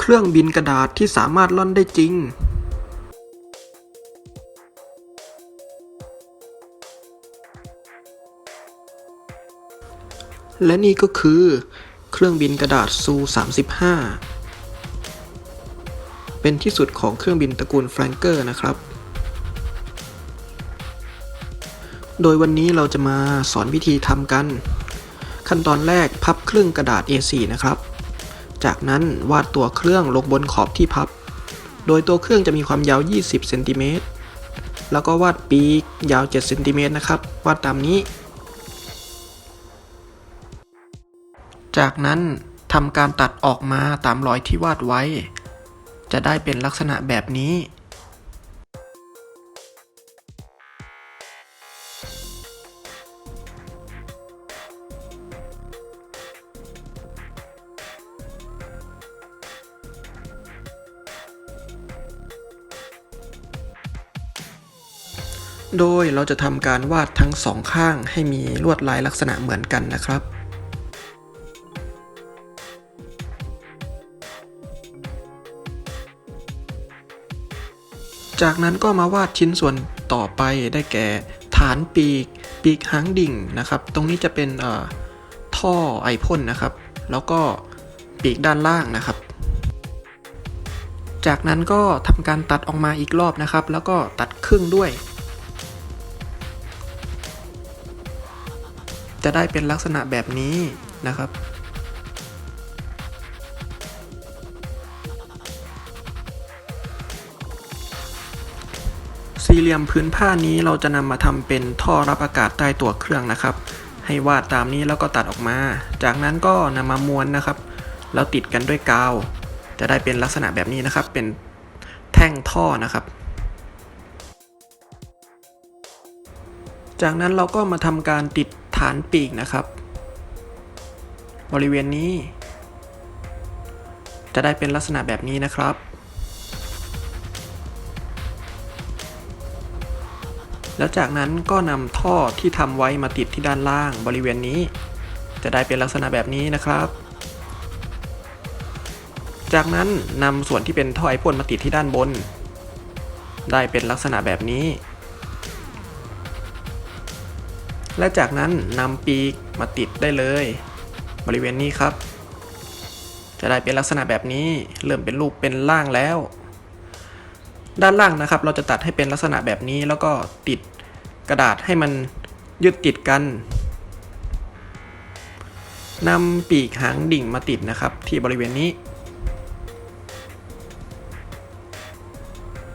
เครื่องบินกระดาษที่สามารถล่อนได้จริงและนี่ก็คือ เครื่องบินกระดาษซู 35 เป็นที่สุดของเครื่องบินตระกูลแฟรงเกอร์นะครับ โดยวันนี้เราจะมาสอนวิธีทำกัน ขั้นตอนแรกพับครึ่งกระดาษ A4 นะครับ จากนั้นวาดตัวเครื่องลงบนขอบที่พับ โดยตัวเครื่องจะมีความยาว 20เซนติเมตรแล้วก็วาดปีกยาว7เซนติเมตรนะครับ วาดตามนี้ จากนั้นทำการตัดออกมาตามรอยที่วาดไว้ จะได้เป็นลักษณะแบบนี้ โดยเราจะทำการวาดทั้งสองข้างให้มีลวดลายลักษณะเหมือนกันนะครับจากนั้นก็มาวาดชิ้นส่วนต่อไปได้แก่ฐานปีก ปีกหางดิ่งนะครับ ตรงนี้จะเป็นท่อไอพ่นนะครับ แล้วก็ปีกด้านล่างนะครับ จากนั้นก็ทำการตัดออกมาอีกรอบนะครับ แล้วก็ตัดครึ่งด้วย จะได้เป็นลักษณะแบบนี้นะครับ สี่เหลี่ยมพื้นผ้านี้เราจะนำมาทำเป็นท่อรับอากาศใต้ตัวเครื่องนะครับ ให้วาดตามนี้แล้วก็ตัดออกมา จากนั้นก็นำมาม้วนนะครับ แล้วติดกันด้วยกาว จะได้เป็นลักษณะแบบนี้นะครับ เป็นแท่งท่อนะครับจากนั้นเราก็มาทำการติด ฐานปีกนะครับ บริเวณนี้ จะได้เป็นลักษณะแบบนี้นะครับ แล้วจากนั้นก็นำท่อที่ทำไว้มาติดที่ด้านล่างบริเวณนี้ จะได้เป็นลักษณะแบบนี้นะครับ จากนั้นนำส่วนที่เป็นท่อไอพ่นมาติดที่ด้านบน ได้เป็นลักษณะแบบนี้ และจากนั้นนำปีกมาติดได้เลย บริเวณนี้ครับ จะได้เป็นลักษณะแบบนี้เริ่มเป็นรูปเป็นร่างแล้ว ด้านล่างนะครับ เราจะตัดให้เป็นลักษณะแบบนี้แล้วก็ติดกระดาษให้มันยึดติดกันนำปีกหางดิ่งมาติดนะครับ ที่บริเวณนี้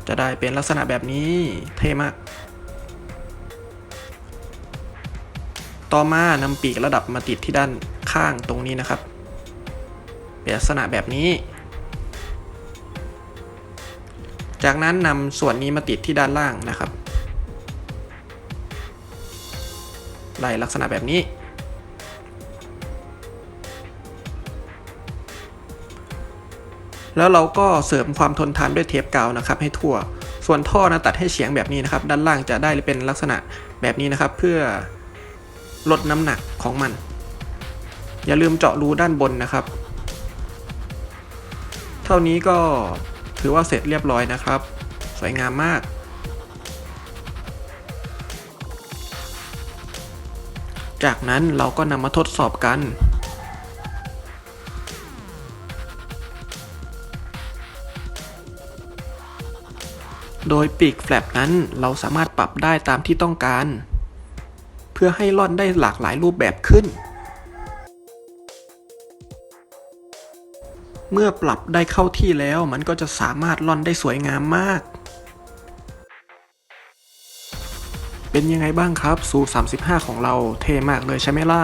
จะได้เป็นลักษณะแบบนี้เท่มาก ต่อมานำปีกระดับมาติดที่ด้านข้างตรงนี้นะครับเป็นลักษณะแบบนี้ จากนั้นนำส่วนนี้มาติดที่ด้านล่างนะครับได้ลักษณะแบบนี้ แล้วเราก็เสริมความทนทานด้วยเทปกาวนะครับ ให้ทั่ว ส่วนท่อนะตัดให้เฉียงแบบนี้นะครับ ด้านล่างจะได้เป็นลักษณะแบบนี้นะครับ เพื่อ ลดน้ำหนักของมัน อย่าลืมเจาะรูด้านบนนะครับ เท่านี้ก็ถือว่าเสร็จเรียบร้อยนะครับ สวยงามมาก จากนั้นเราก็นำมาทดสอบกันโดยปีกแฟลปนั้นเราสามารถปรับได้ตามที่ต้องการ เพื่อให้ล่อนได้หลากหลายรูปแบบขึ้น เมื่อปรับได้เข้าที่แล้วมันก็จะสามารถล่อนได้สวยงามมาก เป็นยังไงบ้างครับสู35 ของเราเท่มากเลยใช่ไหมล่ะ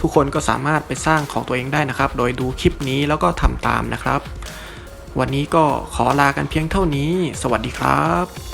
ทุกคนก็สามารถไปสร้างของตัวเองได้นะครับ โดยดูคลิปนี้แล้วก็ทำตามนะครับ วันนี้ก็ขอลากันเพียงเท่านี้ สวัสดีครับ